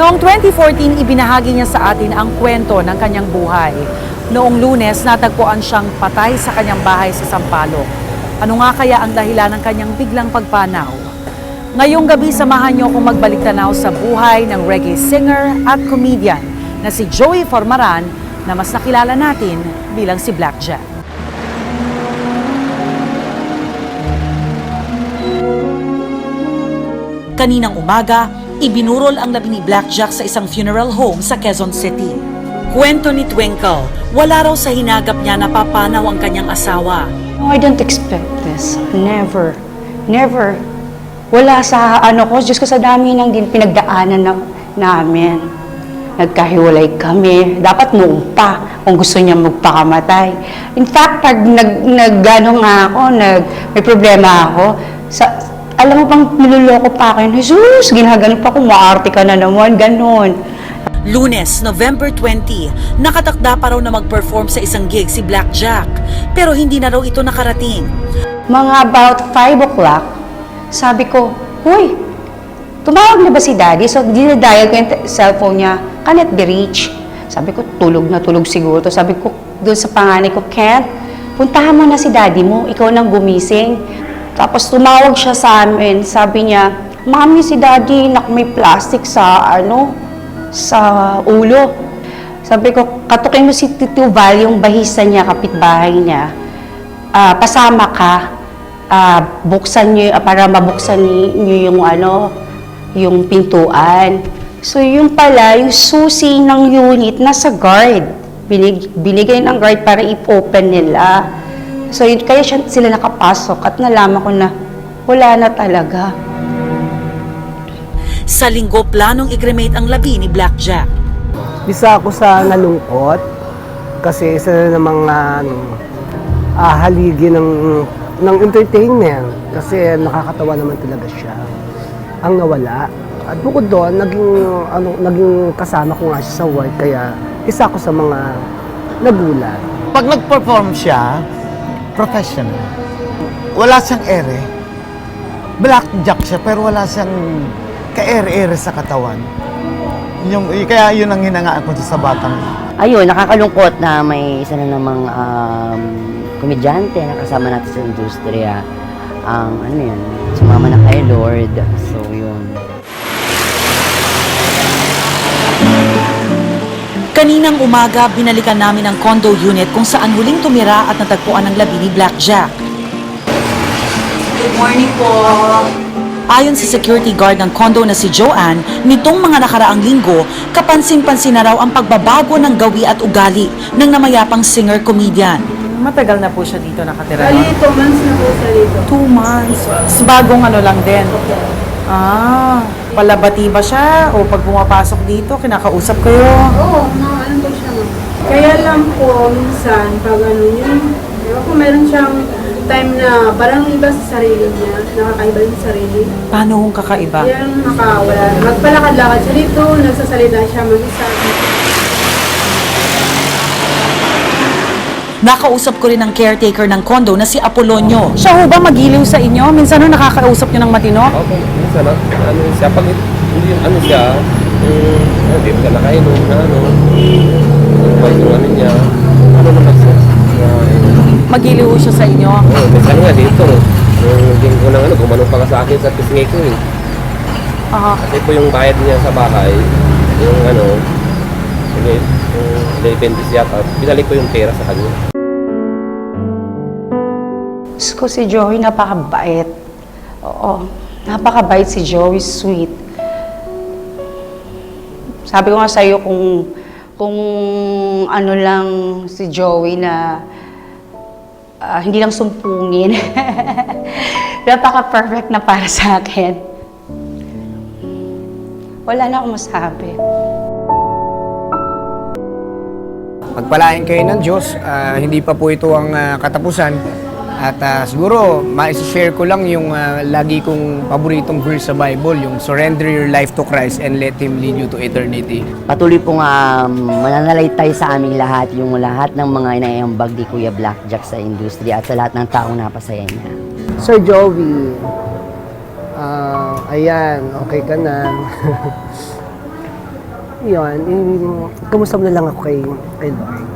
Noong 2014, ibinahagi niya sa atin ang kwento ng kanyang buhay. Noong lunes, natagpuan siyang patay sa kanyang bahay sa Sampaloc. Ano nga kaya ang dahilan ng kanyang biglang pagpanaw? Ngayong gabi, samahan niyo akong magbalik tanaw sa buhay ng reggae singer at comedian na si Joey Formaran na mas nakilala natin bilang si Blackjack. Kaninang umaga, ibinurol ang labi ni Blackjack sa isang funeral home sa Quezon City. Kwento ni Twinkle, wala raw sa hinagap niya napapanaw ang kanyang asawa. No, I don't expect this. Never. Never. Wala sa ano ko, Diyos ko sa dami ng din pinagdaanan na, namin. Nagkahiwalay kami. Dapat noon pa kung gusto niya magpakamatay. In fact, pag nag, nag ano nga ako, nag, may problema ako, sa, alam mo bang niloloko pa ako yun, Jesus, ginagano pa ako, maarte ka na naman, ganon. Lunes, November 20, nakatakda pa raw na mag-perform sa isang gig si Blackjack. Pero hindi na raw ito nakarating. Mga about 5 o'clock, sabi ko, Uy, tumawag na ba si daddy? So, dinadial ko yung cellphone niya, can it be reached? Sabi ko, tulog na tulog siguro. to. Sabi ko, doon sa panganay ko, Kent, puntahan mo na si daddy mo, ikaw nang gumising. Tapos tumawag siya sa amin, sabi niya, Mami, si daddy, nak may plastic sa, ano, sa ulo. Sabi ko, katukin mo si Tito Val, yung bahisa niya, kapitbahay niya. Ah, pasama ka, ah, buksan niyo, ah, para mabuksan ni- niyo yung ano, yung pintuan. So, yung pala, yung susi ng unit nasa guard. Binig, binigay ng guard para i-open nila. So, yun, kaya siya, sila nakapasok at nalaman ko na wala na talaga. Sa linggo, planong i-cremate ang labi ni Blackjack. Isa ako sa nalungkot kasi isa na namang ano, ah, haligi ng, ng entertainment kasi nakakatawa naman talaga siya. Ang nawala. At bukod doon, naging, ano, naging kasama ko nga siya sa work kaya isa ako sa mga nagulat. Pag nag-perform siya, professional. Wala siyang ere. Blackjack siya, pero wala siyang ka-ere-ere sa katawan. Yung, kaya yun ang hinangaan ko sa batang. Ayun, nakakalungkot na may isa na namang um, komedyante na kasama natin sa industriya. Ang ano yun, sumama na kay Lord. So yun. Kaninang umaga, binalikan namin ang condo unit kung saan huling tumira at natagpuan ang labi ni Blackjack. Good morning po. Ayon sa security guard ng condo na si Joanne, nitong mga nakaraang linggo, kapansin-pansin na raw ang pagbabago ng gawi at ugali ng namayapang singer-comedian. Matagal na po siya dito nakatira. Bali, two months na po siya dito. Two months. So, bagong ano lang din. Ah, palabati ba siya? O pag pumapasok dito, kinakausap kayo? Oo, na ano po siya ma'am. Kaya lang po, minsan, pag ano yun, di ba po meron siyang time na parang iba sa sarili niya, nakakaiba yung sarili. Paano kung kakaiba? Kaya lang nakawala. Magpalakad-lakad siya dito, nagsasalita siya mag-isa. Nakausap ko rin ang caretaker ng condo na si Apolonio. Siya ho ba magiliw sa inyo? Minsan no, nakakausap niyo ng matino? Opo, minsan ah, ano siya, pag hindi ano siya, yung, ano, di ka nakainom na ano, yung yung ano niya, ano naman siya. Magiliw ho siya sa inyo? oh, minsan nga dito, yung din ko ng ano, gumanong pa ka sa akin sa pisngi ko eh. Ah, Kasi po yung bayad niya sa bahay, yung ano, yung 11 yata, binalik ko yung pera sa kanya. Diyos ko si Joey, napakabait. Oo, napakabait si Joey, sweet. Sabi ko nga sa'yo kung, kung ano lang si Joey na ah, hindi lang sumpungin. Napaka-perfect na para sa akin. Wala na akong masabi. Pagpalain kayo ng Diyos, ah, hindi pa po ito ang ah, katapusan. At ah, siguro, ma-share ko lang yung ah, lagi kong paboritong verse sa Bible, yung surrender your life to Christ and let Him lead you to eternity. Patuloy pong um, mananalaytay sa aming lahat yung lahat ng mga inaiambag ni Kuya Blackjack sa industriya at sa lahat ng taong napasaya niya. Sir Joey, ah, ayan, okay ka na. yun, yung, kumusta mo na lang ako kay, kay Lord.